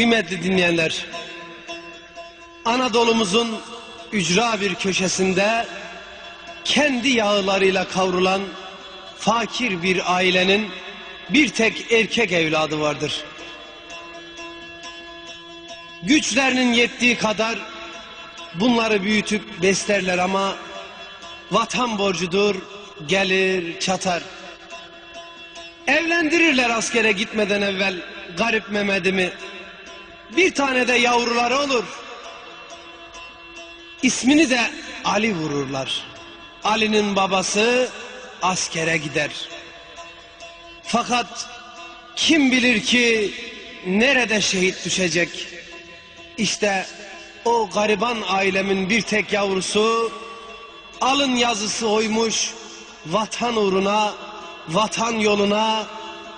Kıymetli dinleyenler, Anadolu'muzun ücra bir köşesinde kendi yağlarıyla kavrulan fakir bir ailenin bir tek erkek evladı vardır. Güçlerinin yettiği kadar bunları büyütüp beslerler ama vatan borcudur, gelir çatar. Evlendirirler askere gitmeden evvel garip Mehmet'imi. Bir tane de yavruları olur. İsmini de Ali vururlar. Ali'nin babası askere gider. Fakat kim bilir ki nerede şehit düşecek? İşte o gariban ailemin bir tek yavrusu alın yazısı oymuş vatan uğruna, vatan yoluna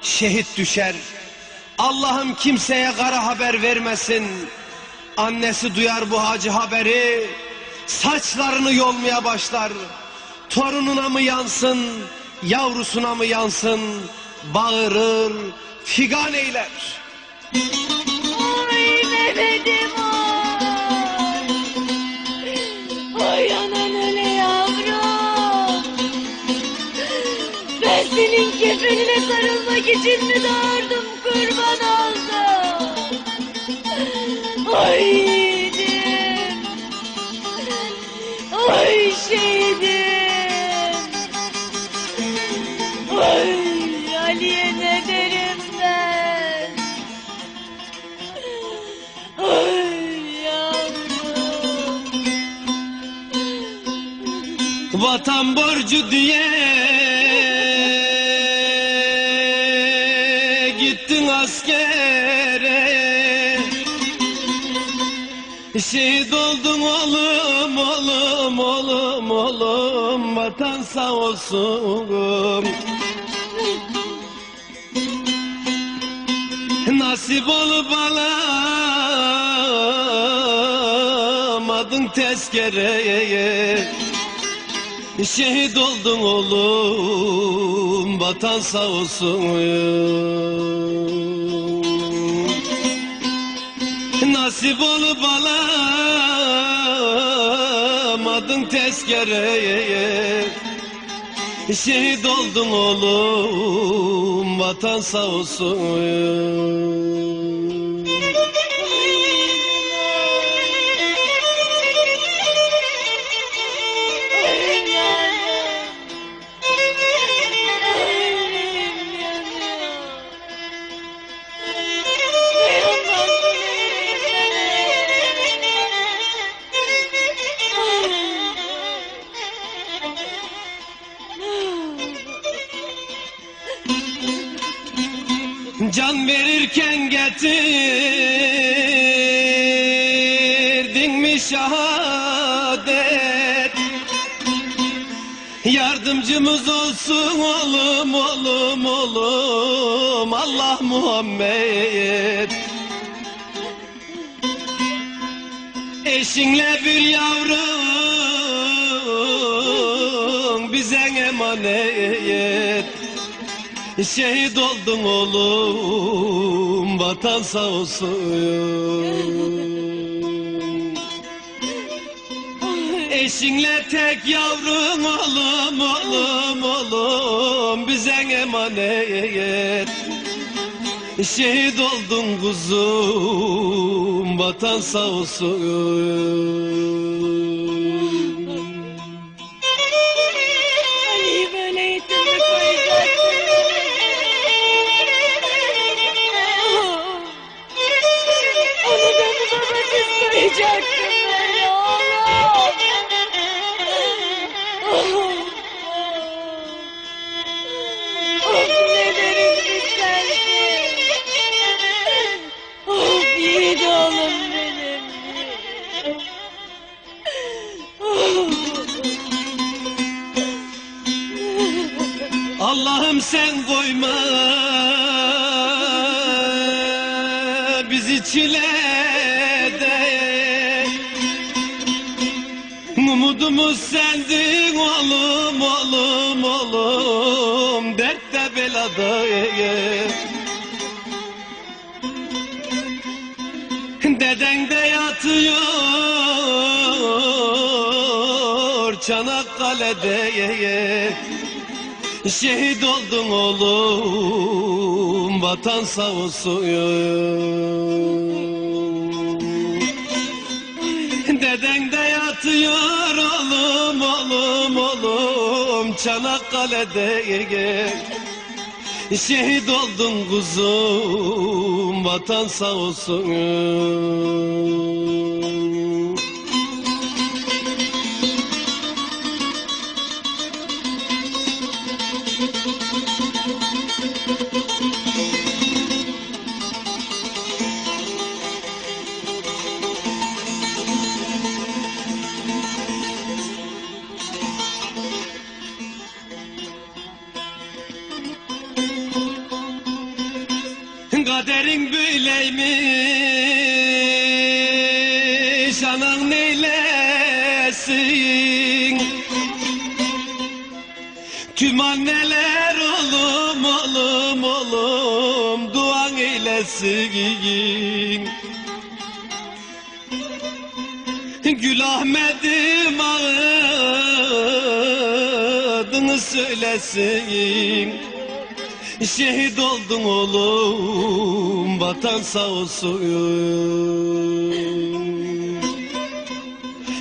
şehit düşer. Allah'ım kimseye kara haber vermesin. Annesi duyar bu hacı haberi, saçlarını yolmaya başlar. Torununa mı yansın, yavrusuna mı yansın, bağırır, figan eyler. Ay Mehmet'im ay. Ay anan öyle yavrum. Ben senin kefenine sarılmak için mi doğurdum kurban oldum. Ay yiğidim. Ay şehidim. Ay Ali'ye ne derim ben? Ay yavrum. Vatan borcu diye Şehit oldun oğlum oğlum oğlum oğlum. Vatan sağ olsun. Nasip olup alamadın tezkereye. Şehit oldun oğlum vatan sağ olsun Nasip olup alamadın tezkereye Şehit oldun oğlum vatan sağ olsun Verirken getirdin mi şehadet? Yardımcımız olsun oğlum oğlum oğlum Allah Muhammed. Eşinle bir yavrun bize emanet Şehit oldun oğlum vatan sağ olsun. Eşinle tek yavrun oğlum oğlum oğlum bize emanet. Şehit oldun kuzum vatan sağ olsun bizi çilede Umudumuz sendin oğlum oğlum oğlum. Dertte belada Deden de yatıyor Çanakkale'de Şehit oldun oğlum Vatan sağ olsun. Deden de yatıyor oğlum oğlum oğlum. Çanakkale'de Şehit oldun kuzum Vatan sağ olsun Kaderin böyleymiş Anan neylesin Tüm anneler oğlum oğlum oğlum Duan eylesin. Gül Ahmet'im adını söylesin. Şehit oldun oğlum vatan sağ olsun.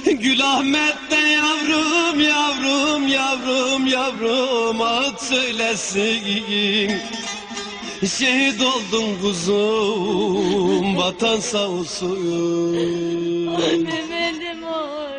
Gül Ahmet de yavrum yavrum yavrum yavrum at söylesin Şehit oldun kuzum vatan sağ olsun Mehmet'im oğlum.